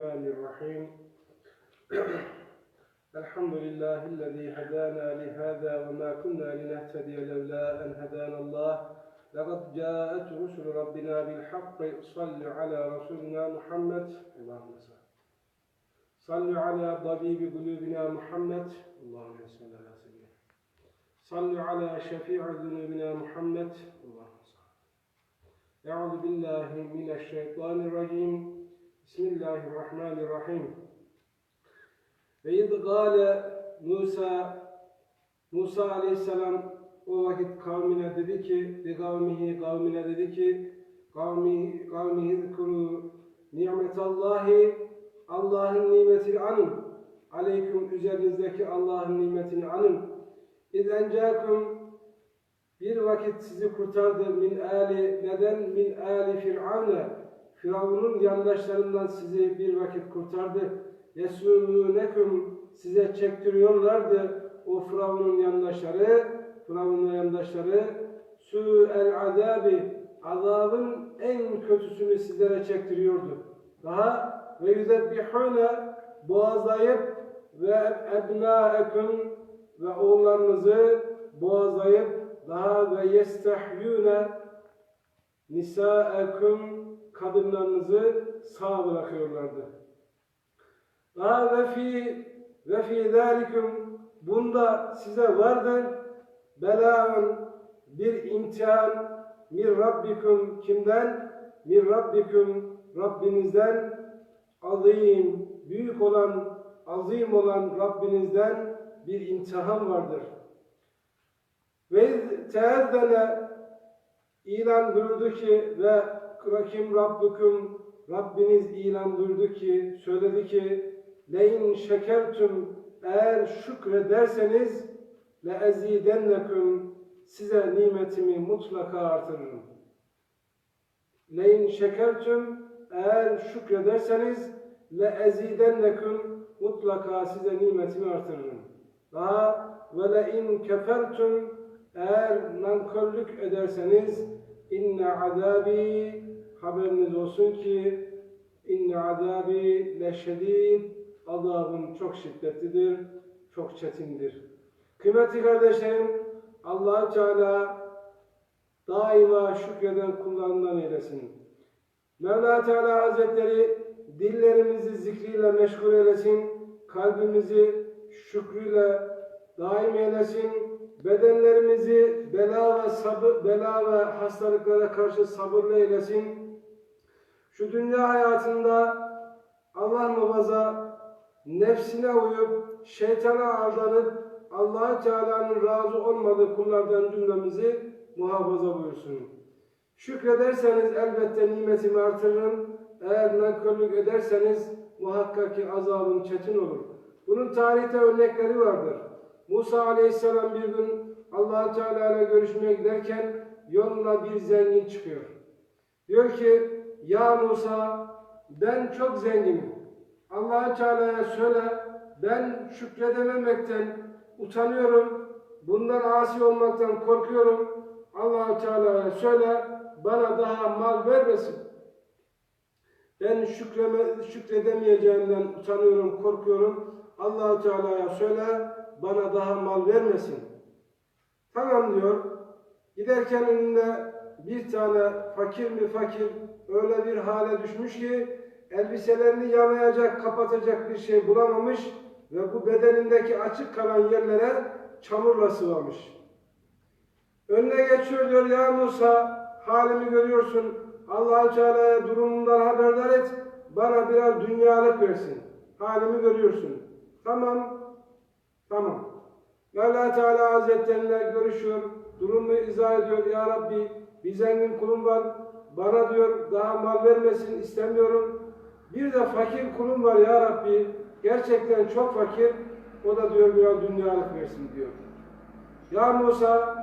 الرحمن الرحيم. الحمد لله الذي هدانا لهذا وما كنا لنهتدي لولا أن هدانا الله. لقد جاءت رسل ربنا بالحق. صل على رسولنا محمد. اللهم صل صل على طبيب قلوبنا محمد. اللهم صل على سيدنا صل على شفيع ذنوبنا محمد. اللهم صل أعوذ بالله من الشيطان الرجيم. Bismillahirrahmanirrahim. Ve iz gâle Musa Musa aleyhisselam o vakit kavmine dedi ki li kavmihi kavmine dedi ki kavmi kavmihi zikru nimetallahi Allah'ın nimetini anın. Aleyküm üzerinizdeki Allah'ın nimetini anın. İz bir vakit sizi kurtardı min ali neden min ali fir'an'a Firavun'un yandaşlarından sizi bir vakit kurtardı. Yesûmûnekum size çektiriyorlardı o Firavun'un yandaşları, Firavun'un yandaşları el azabi azabın en kötüsünü sizlere çektiriyordu. Daha ve yüzebbihûne boğazlayıp ve ebnâekum ve oğullarınızı boğazlayıp daha ve yestehyûne nisâekum kadınlarınızı sağ bırakıyorlardı. Ve fi ve fi zalikum bunda size vardır belaun bir imtihan mir rabbikum kimden? Mir rabbikum Rabbinizden azim büyük olan azim olan Rabbinizden bir imtihan vardır. Ve teezzene ilan buyurdu ki ve Rakim Rabbukum Rabbiniz ilan buyurdu ki söyledi ki leyin şekertüm eğer şükrederseniz le ezidennekum size nimetimi mutlaka artırırım. Leyin şekertüm eğer şükrederseniz le ezidennekum mutlaka size nimetimi artırırım. Daha ve le in kefertüm eğer nankörlük ederseniz inne azabi haberiniz olsun ki inne azabi leşedid azabım çok şiddetlidir, çok çetindir. Kıymetli kardeşlerim, allah Teala daima şükreden kullarından eylesin. Mevla Teala Hazretleri dillerimizi zikriyle meşgul eylesin, kalbimizi şükrüyle daim eylesin, bedenlerimizi bela ve sabır, bela ve hastalıklara karşı sabırlı eylesin. Şu dünya hayatında Allah muhafaza nefsine uyup şeytana aldanıp allah Teala'nın razı olmadığı kullardan cümlemizi muhafaza buyursun. Şükrederseniz elbette nimetimi artırırım. Eğer nankörlük ederseniz muhakkak ki azabım çetin olur. Bunun tarihte örnekleri vardır. Musa aleyhisselam bir gün allah Teala ile görüşmeye giderken yoluna bir zengin çıkıyor. Diyor ki ya Musa ben çok zenginim. allah Teala'ya söyle ben şükredememekten utanıyorum. Bundan asi olmaktan korkuyorum. allah Teala'ya söyle bana daha mal vermesin. Ben şükreme, şükredemeyeceğimden utanıyorum, korkuyorum. allah Teala'ya söyle bana daha mal vermesin. Tamam diyor. Giderken önünde bir tane fakir mi fakir öyle bir hale düşmüş ki elbiselerini yamayacak, kapatacak bir şey bulamamış ve bu bedenindeki açık kalan yerlere çamurla sıvamış. Önüne geçiyor diyor ya Musa halimi görüyorsun. allah Teala'ya durumundan haberdar et. Bana biraz dünyalık versin. Halimi görüyorsun. Tamam. Tamam. Mevla Teala Hazretleriyle görüşüyor. Durumu izah ediyor. Ya Rabbi bir zengin kulum var. Bana diyor daha mal vermesin istemiyorum. Bir de fakir kulum var ya Rabbi. Gerçekten çok fakir. O da diyor biraz dünyalık versin diyor. Ya Musa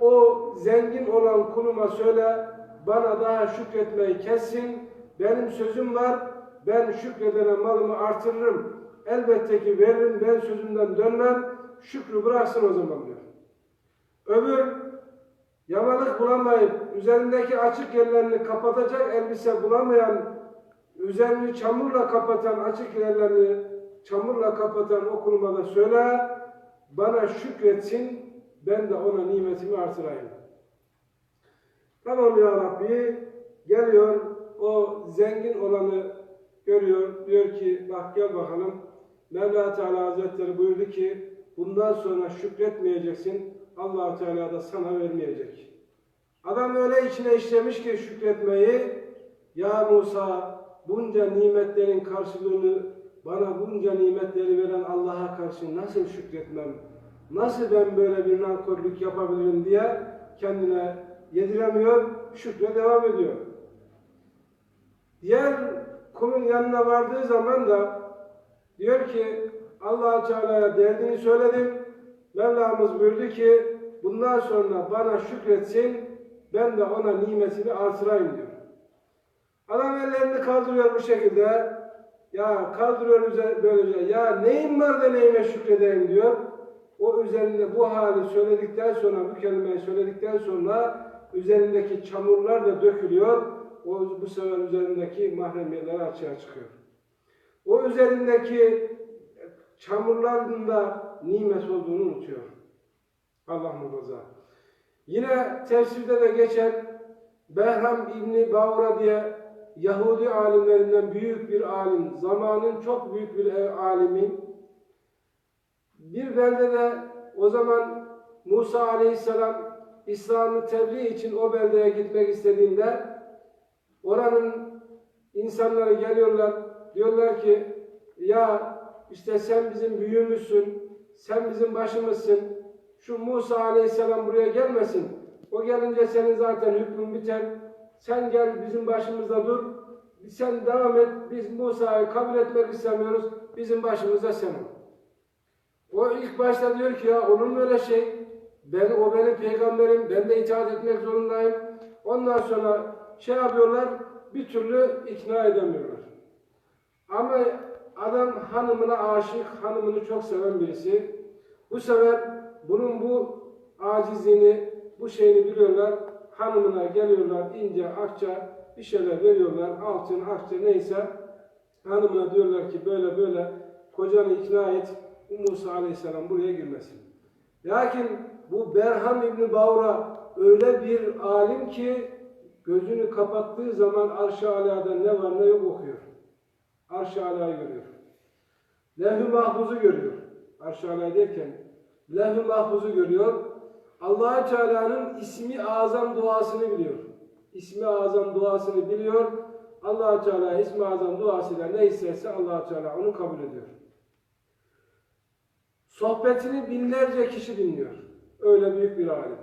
o zengin olan kuluma söyle bana daha şükretmeyi kessin. Benim sözüm var. Ben şükredene malımı artırırım. Elbette ki veririm. Ben sözümden dönmem. Şükrü bıraksın o zaman diyor. Öbür yamalık bulamayıp üzerindeki açık yerlerini kapatacak elbise bulamayan üzerini çamurla kapatan, açık yerlerini çamurla kapatan o da söyle, bana şükretsin, ben de ona nimetimi artırayım. Tamam ya Rabbi, geliyor o zengin olanı görüyor, diyor ki bak gel bakalım. Mevla Teala Hazretleri buyurdu ki bundan sonra şükretmeyeceksin, allah Teala da sana vermeyecek. Adam öyle içine işlemiş ki şükretmeyi, ya Musa bunca nimetlerin karşılığını bana bunca nimetleri veren Allah'a karşı nasıl şükretmem, nasıl ben böyle bir nankörlük yapabilirim diye kendine yediremiyor, şükre devam ediyor. Diğer kulun yanına vardığı zaman da diyor ki allah Teala'ya derdini söyledim. Mevlamız buyurdu ki bundan sonra bana şükretsin ben de ona nimetini artırayım diyor. Adam ellerini kaldırıyor bu şekilde. Ya kaldırıyor böylece. Ya neyim var da neyime şükredeyim diyor. O üzerinde bu hali söyledikten sonra, bu kelimeyi söyledikten sonra üzerindeki çamurlar da dökülüyor. O bu sefer üzerindeki mahremiyetler açığa çıkıyor. O üzerindeki çamurların da nimet olduğunu unutuyor. Allah muhafaza. Yine tefsirde de geçen Behram İbni Bavra diye Yahudi alimlerinden büyük bir alim, zamanın çok büyük bir alimi. Bir beldede o zaman Musa Aleyhisselam İslam'ı tebliğ için o beldeye gitmek istediğinde oranın insanları geliyorlar, diyorlar ki ya işte sen bizim büyüğümüzsün, sen bizim başımızsın, şu Musa Aleyhisselam buraya gelmesin, o gelince senin zaten hükmün biter, sen gel bizim başımızda dur, sen devam et, biz Musa'yı kabul etmek istemiyoruz, bizim başımızda sen. O ilk başta diyor ki ya olur mu öyle şey? Ben, o benim peygamberim, ben de itaat etmek zorundayım. Ondan sonra şey yapıyorlar, bir türlü ikna edemiyorlar. Ama adam hanımına aşık, hanımını çok seven birisi. Bu sefer bunun bu acizliğini, bu şeyini biliyorlar. Hanımına geliyorlar, ince, akça bir şeyler veriyorlar. Altın, akça neyse. Hanımına diyorlar ki böyle böyle kocanı ikna et. Musa Aleyhisselam buraya girmesin. Lakin bu Berham İbni Bavra öyle bir alim ki gözünü kapattığı zaman arş-ı ne var ne yok okuyor. Arş-ı alayı görüyor. Levh-i mahfuzu görüyor. Arş-ı alay derken levh-i mahfuzu görüyor. allah Teala'nın ismi azam duasını biliyor. İsmi azam duasını biliyor. allah Teala ismi azam duasıyla ne isterse allah Teala onu kabul ediyor. Sohbetini binlerce kişi dinliyor. Öyle büyük bir alim.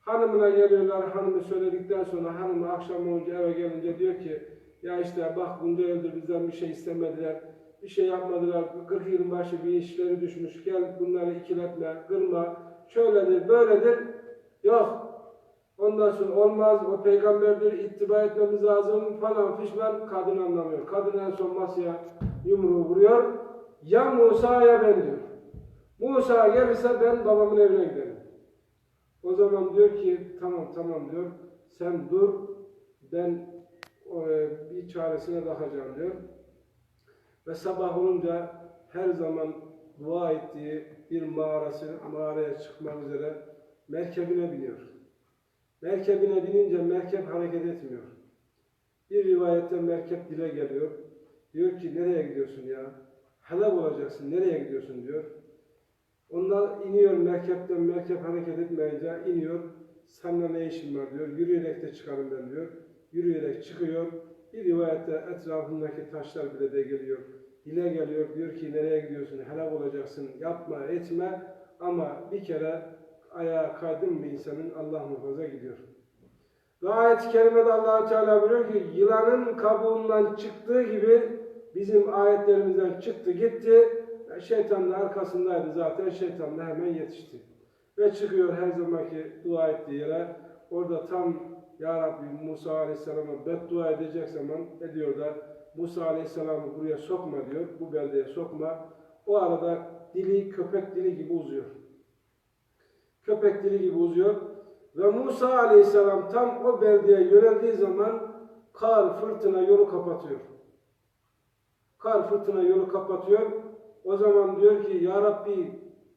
Hanımına geliyorlar, hanımı söyledikten sonra hanımı akşam olunca eve gelince diyor ki ya işte bak bunda öldür bizden bir şey istemediler, bir şey yapmadılar, 40 yılın başı bir işleri düşmüş, gel bunları ikiletme, kırma, şöyledir, böyledir. Yok. Ondan sonra olmaz, o peygamberdir, ittiba etmemiz lazım falan fişman kadın anlamıyor. Kadın en son masaya yumruğu vuruyor. Ya Musa ya ben diyor. Musa gelirse ben babamın evine giderim. O zaman diyor ki tamam tamam diyor. Sen dur ben bir çaresine bakacağım diyor. Ve sabah olunca her zaman dua ettiği bir mağarası, mağaraya çıkmak üzere merkebine biniyor. Merkebine binince merkep hareket etmiyor. Bir rivayette merkep dile geliyor. Diyor ki nereye gidiyorsun ya? Helak olacaksın, nereye gidiyorsun diyor. Ondan iniyor merkepten, merkep hareket etmeyince iniyor. Seninle ne işin var diyor. Yürüyerek de çıkarım ben diyor. Yürüyerek çıkıyor. Bir rivayette etrafındaki taşlar bile de geliyor. Dile geliyor. Diyor ki nereye gidiyorsun? Helak olacaksın. Yapma, etme. Ama bir kere ayağa kaydın bir insanın Allah muhafaza gidiyor. Ve ayet-i kerimede allah Teala buyuruyor ki yılanın kabuğundan çıktığı gibi bizim ayetlerimizden çıktı gitti. Şeytan da arkasındaydı zaten. Şeytan da hemen yetişti. Ve çıkıyor her zamanki dua ettiği yere. Orada tam Ya Rabbi Musa Aleyhisselam'a beddua edecek zaman ediyor da Musa Aleyhisselam'ı buraya sokma diyor. Bu beldeye sokma. O arada dili köpek dili gibi uzuyor. Köpek dili gibi uzuyor. Ve Musa Aleyhisselam tam o beldeye yöneldiği zaman Kar fırtına yolu kapatıyor. Kar fırtına yolu kapatıyor. O zaman diyor ki Ya Rabbi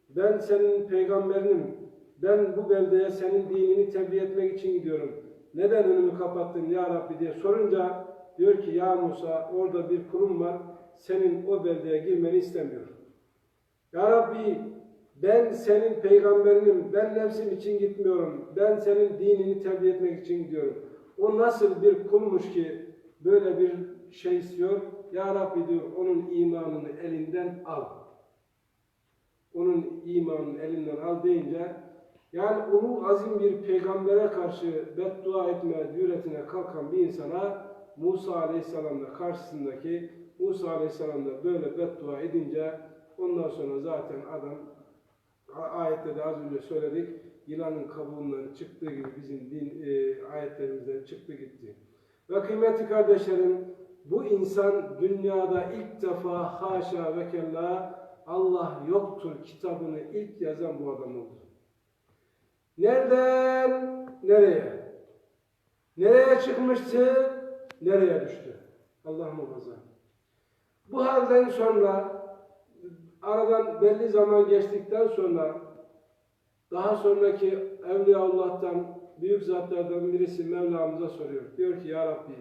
ben senin peygamberinim. Ben bu beldeye senin dinini tebliğ etmek için gidiyorum. Neden önümü kapattın Ya Rabbi diye sorunca diyor ki Ya Musa orada bir kurum var. Senin o beldeye girmeni istemiyor. Ya Rabbi ben senin peygamberinim. Ben nefsim için gitmiyorum. Ben senin dinini tebliğ etmek için gidiyorum. O nasıl bir kulmuş ki böyle bir şey istiyor. Ya Rabbi diyor onun imanını elinden al. Onun imanını elinden al deyince yani ulu azim bir peygambere karşı beddua etme cüretine kalkan bir insana Musa Aleyhisselam'da karşısındaki Musa Aleyhisselam da böyle beddua edince ondan sonra zaten adam ayette de az önce söyledik yılanın kabuğundan çıktığı gibi bizim din e, ayetlerimizden çıktı gitti. Ve kıymetli kardeşlerim bu insan dünyada ilk defa haşa ve kella Allah yoktur kitabını ilk yazan bu adam oldu. Nereden nereye? Nereye çıkmıştı? Nereye düştü? Allah muhafaza. Bu halden sonra aradan belli zaman geçtikten sonra daha sonraki Evliyaullah'tan büyük zatlardan birisi Mevlamıza soruyor. Diyor ki Ya Rabbi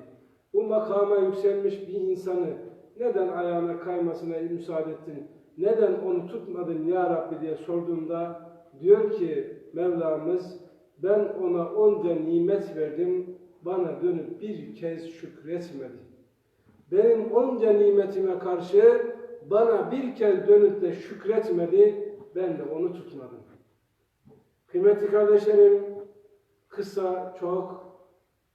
bu makama yükselmiş bir insanı neden ayağına kaymasına müsaade ettin? Neden onu tutmadın Ya Rabbi diye sorduğunda diyor ki Mevlamız ben ona onca nimet verdim bana dönüp bir kez şükretmedi. Benim onca nimetime karşı bana bir kez dönüp de şükretmedi ben de onu tutmadım. Kıymetli kardeşlerim kısa çok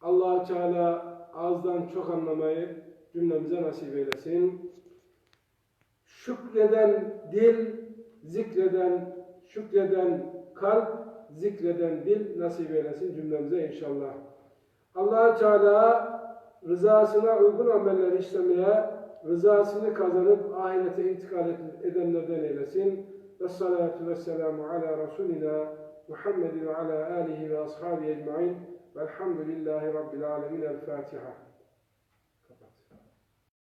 allah Teala ağızdan çok anlamayı cümlemize nasip eylesin. Şükreden dil, zikreden, şükreden kalp, zikreden dil nasip eylesin cümlemize inşallah. allah Teala rızasına uygun ameller işlemeye, rızasını kazanıp ahirete intikal edenlerden eylesin. Ve salatu ve selamu ala Resulina Muhammed ve ala alihi ve ashabi ecmain. Velhamdülillahi Rabbil alemin. El Fatiha.